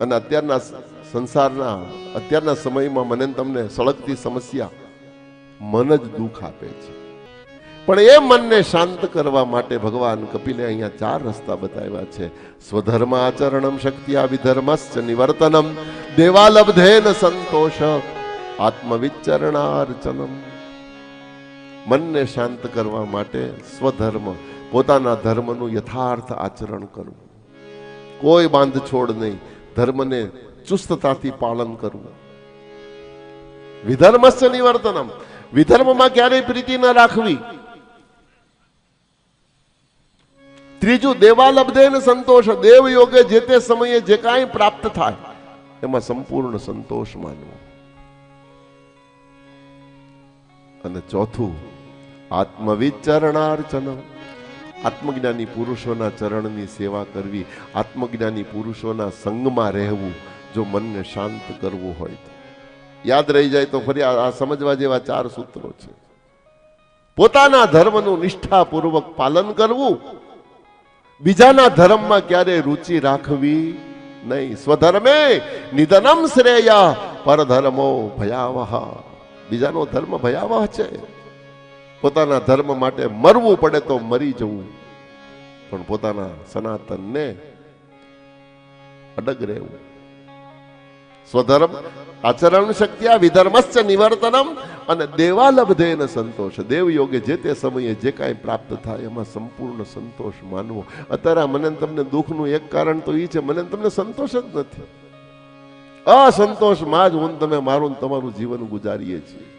અને અત્યારના સંસારના, અત્યારના સમયમાં મને તમને સળગતી સમસ્યા મન જ દુઃખ આપે છે. પણ એ મનને શાંત કરવા માટે ભગવાન કપિલે અહીંયા ચાર રસ્તા બતાવ્યા છે. સ્વધર્મ આચરણમ શક્તિ વિધર્મશ્ચ નિવર્તનમ, દેવાલબ્ધેન સંતોષ, આત્મવિચરણાર્ચનમ. મનને શાંત કરવા માટે સ્વધર્મ, પોતાના ધર્મનું યથાર્થ આચરણ કરવું. કોઈ બાંધછોડ નહીં. ધર્મને ચુસ્તતાથી પાલન કરવું. વિધર્મસ્ય નિવર્તનમ વિધર્મમાં ક્યારેય પ્રીતિ ન રાખવી. ત્રીજું દેવાલબ્ધેન સંતોષ. દેવ યોગે જે તે સમયે જે કાંઈ પ્રાપ્ત થાય, એમાં સંપૂર્ણ સંતોષ માનવો. અને ચોથું આત્મવિચરણાર્ચન આત્મજ્ઞાની પુરુષોના ચરણની સેવા કરવી, આત્મજ્ઞાની પુરુષોના સંગમાં રહેવું, જો મનને શાંત કરવું હોય તો. યાદ રહી જાય તો ફરી આ સમજવા જેવા ચાર સૂત્રો છે. પોતાના ધર્મનું નિષ્ઠાપૂર્વક પાલન કરવું, બીજાના ધર્મમાં ક્યારે રુચિ રાખવી નહીં. સ્વધર્મે નિધનમ શ્રેયા પરધર્મો ભયાવહ. બીજાનો ધર્મ ભયાવહ છે. પોતાના ધર્મ માટે મરવું પડે તો મરી જવું. પણ પોતાના સનાતનને અડગ રહેવું. સ્વધર્મ, આચરણ શક્તિયા વિધર્મશ્ચ નિવર્તનમ અને દેવાલબ્ધેન સંતોષ. દેવ યોગે જે તે સમયે જે કાંઈ પ્રાપ્ત થાય એમાં સંપૂર્ણ સંતોષ માનવો. અત્યારે મને તમને દુઃખનું એક કારણ તો એ છે, મને તમને સંતોષ જ નથી. અસંતોષમાં જ હું તમે મારું તમારું જીવન ગુજારીએ છીએ.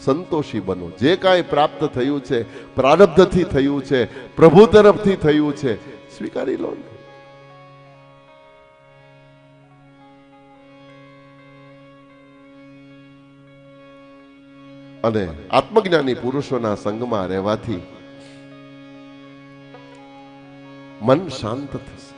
સંતોષી બનો. જે કાંઈ પ્રાપ્ત થયું છે, પ્રારબ્ધથી થયું છે, પ્રભુ તરફથી થયું છે, સ્વીકારી લો અને આત્મજ્ઞાની પુરુષોના સંગમાં રહેવાથી મન શાંત થશે.